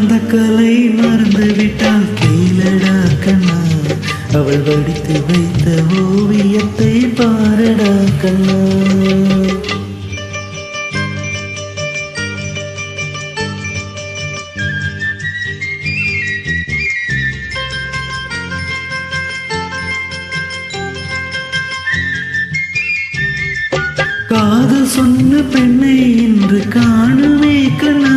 வளர்ந்த கலை மறந்து விட்டால் கீழடா கண்ணா. அவள் வடித்து வைத்த ஓவியத்தை பாரடா கண்ணா. காதல் சொன்ன பெண்ணை இன்று காணுமே கண்ணா.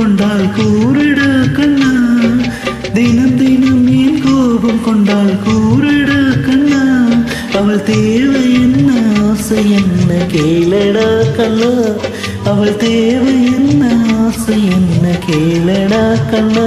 கொண்டால் கூறிடு கண்ணா. தினம் தினம் ஏன் கோபம் கொண்டால் கூறிடு கண்ணா. அவள் தேவை என்ன ஆசை என்ன கேளடா கண்ணா. அவள் தேவை என்ன ஆசை என்ன கேளடா கண்ணா.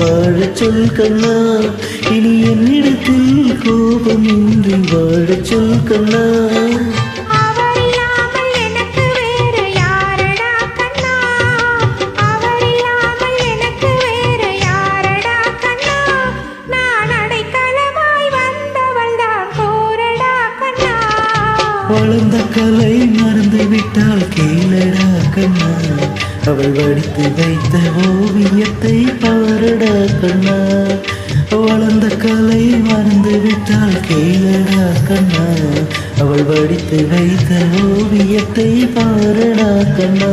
வாழச் சொல் கண்ணா. இனி என்னிடத்தில் கோபமின்றி வாழச் சொல் கண்ணா. வளர்ந்த கலை மறந்து விட்டால் கேளடா கண்ணா. அவள் வடித்து வைத்த ஓவியத்தை பாருடா கண்ணா. வளர்ந்த கலை மறந்து விட்டால் கேளடா கண்ணா. அவள் வடித்து வைத்த ஓவியத்தை பாருடா கண்ணா.